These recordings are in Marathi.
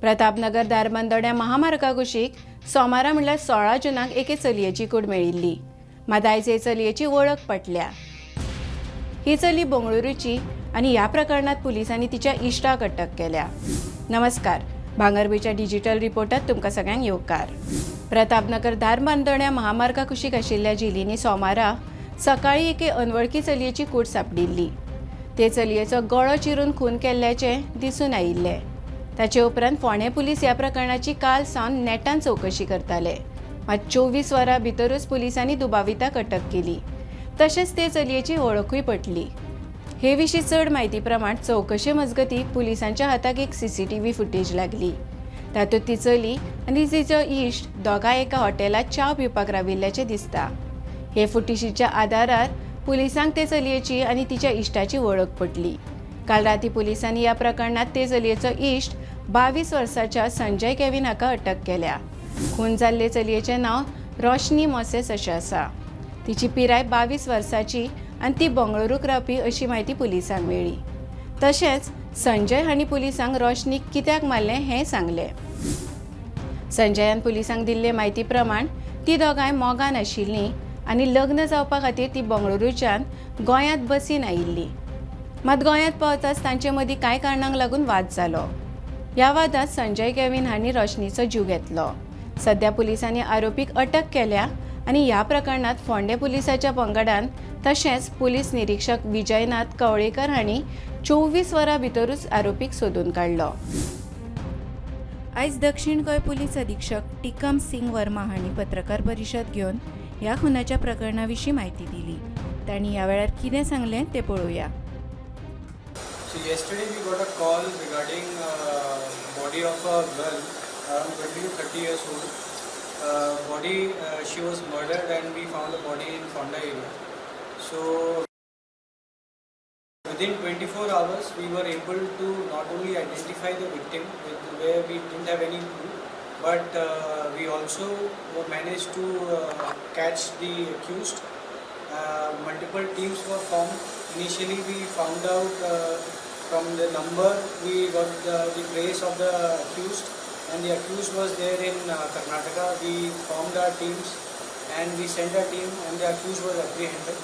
प्रतापनगर दारबंदोड्या महामार्गा कुशीक सोमारा म्हणल्यार सोळा जुनाक एके चलयेची कूड मेळिल्ली. मात आयज हे चलयेची वळख पटल्या. ही चली बंगळुरूची आणि या प्रकरणात पोलिसांनी तिच्या इश्टाक अटक केल्या. नमस्कार. भांगरभूंयच्या डिजिटल रिपोर्टात तुमकां सगळ्यांक येवकार. प्रतापनगर धारबांदोण्या महामार्गा कुशीक आशिल्ल्या जिलींनी सोमारा सकाळी एके अनवळखी चलयेची कूड सापडिल्ली. ते चलयेचो गळो चिरून खून केल्ल्याचें दिसून आयिल्लें. ताचे उपरांत फोंडे पुलीस ह्या प्रकरणाची काल सावन नेटान चवकशी करताले. मात चोवीस वरां भितरूच पुलिसांनी दुबाविताक अटक केली. तशेंच ते चलयेची वळखूय पटली. हे विशीं चड म्हायती प्रमाण चवकशे मजगती पुलिसांच्या हाताक एक सीसीटीव्ही फुटेज लागली. तातूंत ती चली आनी तिचो इश्ट दोगांय एका हॉटेलात च्या पिवपाक राविल्ल्याचें दिसता. हे फुटेजीच्या आदारार पुलिसांक ते चलयेची आनी तिच्या इश्टाची वळख पटली. काल राती पुलिसांनी ह्या प्रकरणात ते चलयेचो इश्ट बावीस वर्साच्या संजय केविन हाका अटक केल्या. खून जाल्ले चलयेचें नांव रोशनी मोसेस अशें आसा तिची पिराय बावीस वर्साची आनी ती बंगळुरूक रावपी अशी म्हायती पुलिसांक मेळ्ळी तशेंच संजय हांणी पुलिसांक रोशनीक कित्याक मारलें हें सांगलें. संजयान पुलिसांक दिल्ले म्हायती प्रमाण ती दोगांय मोगान आशिल्लीं आनी लग्न जावपा खातीर ती बंगळुरूच्यान गोंयांत बसीन आयिल्ली. मात गोंयांत पावताच तांचे मदीं कांय कारणांक लागून वाद जालो ह्या वादांत संजय केविन हांणी रोशनीचो जीव घेतलो. सध्या पुलिसांनी आरोपीक अटक केल्या आनी ह्या प्रकरणांत फोंडे पुलिसाच्या पंगडान तशेंच पुलीस निरीक्षक विजयनाथ कवळेकर हांणी चोवीस वरां भितरूच आरोपीक सोदून काडलो आयज दक्षिण गोंय पुलीस अधीक्षक टिकम सिंग वर्मा हांणी पत्रकार परिशद घेवन ह्या खुनाच्या प्रकरणा विशीं म्हायती दिली. तांणी ह्या वेळार कितें सांगलें तें पळोवया So yesterday we got a call regarding uh, body of a girl around 20 to 30 years old. Uh, body uh, she was murdered and we found the body in Fonda area. So within 24 hours we were able to not only identify the victim with, where we didn't have any clue, but uh, we also managed to uh, catch the accused. Uh, multiple teams were formed. Initially, we found out uh, from the number we got the, the place of the accused, and the accused was there in uh, Karnataka. We formed our teams and we sent our team, and the accused was apprehended.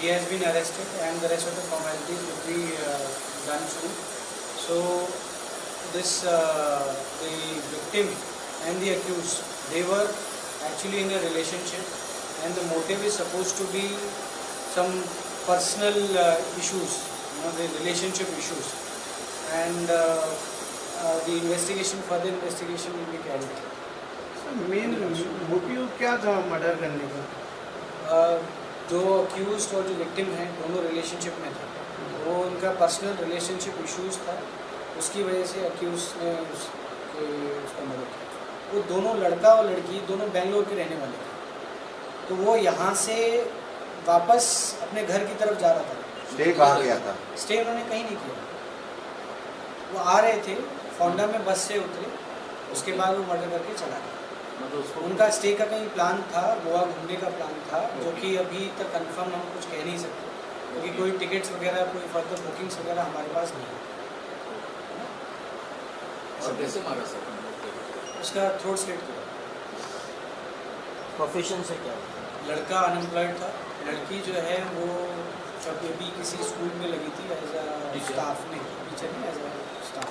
He has been arrested, and the rest of the formalities will be uh, done soon. So, this uh, the victim and the accused they were actually in a relationship, and the motive is supposed to be some personal uh, issues, you know, the relationship issues, and uh, uh, the investigation, further investigation will be carried. out. Main motive क्या था मर्डर करने का? Uh, जो अक्यूज और जो विक्टिम है दोनों रिलेशनशिप में था। वो उनका पर्सनल रिलेशनशिप इश्यूज़ था। उसकी वजह से अक्यूज ने उसके उसका मदद किया। वो दोनों लड़का और लड़की दोनों बेंगलोर के रहने वाले थे। तो वो यहाँ से वापस अपने घर की तरफ़ जा रहा था। स्टे कहाँ गया था? स्टे उन्होंने कहीं नहीं किया। वो आ रहे थे फोंडा में बस से उतरे उसके बाद वो मर्डर करके चला गया। उनका स्टे का कहीं प्लान था गोवा घूमने का प्लान था जो कि अभी तक कंफर्म हम कुछ कह नहीं सकते। क्योंकि कोई टिकट्स वगैरह कोई फर्दर बुकिंग्स वगैरह हमारे पास नहीं है। कैसे मारा सर उसका थ्रोट स्लिट किया। प्रोफेशन से क्या? लड़का अनएम्प्लॉयड था। लड़की जो है वो जब अभी किसी स्कूल में लगी थी एज अ? स्टाफ नहीं टीचर नहीं as a staff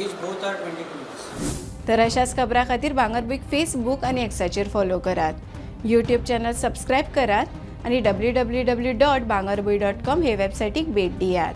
as both are twenty two years तर अशाच खबरां खातीर भांगरभूंयक फेसबूक आनी एक्साचेर फॉलो करात. यूट्यूब चॅनल सबस्क्रायब करात आनी W W W dot Bhangarbhuin dot com हे वेबसायटीक भेट दियात.